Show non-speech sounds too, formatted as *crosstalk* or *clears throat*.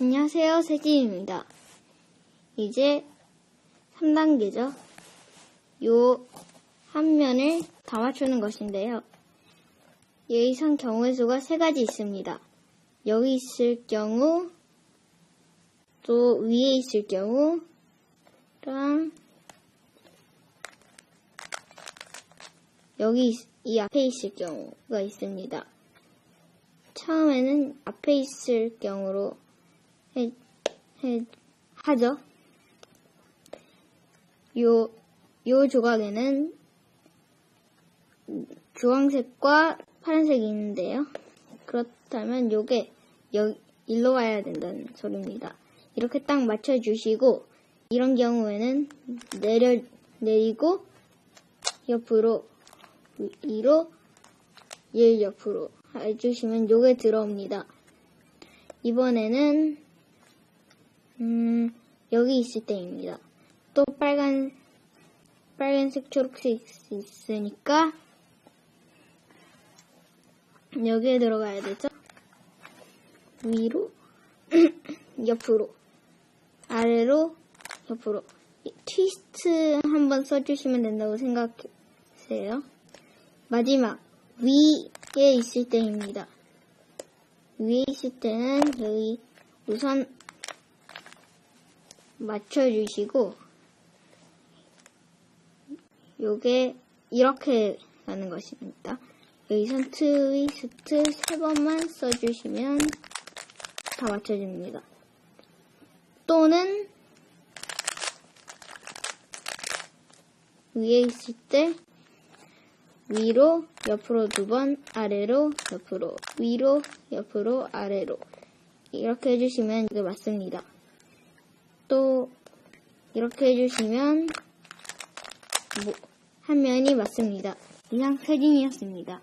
안녕하세요, 세진입니다. 이제 3단계죠. 요 한 면을 다 맞추는 것인데요. 예의상 경우의 수가 세 가지 있습니다. 여기 있을 경우, 또 위에 있을 경우, 랑 여기 있- 이 앞에 있을 경우가 있습니다. 처음에는 앞에 있을 경우로 해, 해, 하죠. 요, 요 조각에는 주황색과 파란색이 있는데요. 그렇다면 요게 여, 일로 와야 된다는 소리입니다. 이렇게 딱 맞춰주시고, 이런 경우에는 내려, 내리고, 옆으로, 위로, 얘 옆으로 해주시면 요게 들어옵니다. 이번에는 음, 여기 있을 때입니다. 또 빨간 빨간색 초록색 있으니까 여기에 들어가야 되죠. 위로 *clears throat* 옆으로 아래로 옆으로 이 트위스트 한번 써주시면 된다고 생각하세요. 마지막 위에 있을 때입니다. 위에 있을 때는 여기 우선 맞춰주시고 요게 이렇게 가는 것입니다. 여기선 트위스트 세 번만 써주시면 다 맞춰줍니다. 또는 위에 있을 때 위로 옆으로 두 번, 아래로 옆으로, 위로 옆으로 아래로 이렇게 해주시면 이게 맞습니다. 또 이렇게 해주시면 뭐, 한 면이 맞습니다. 이상 세진이었습니다.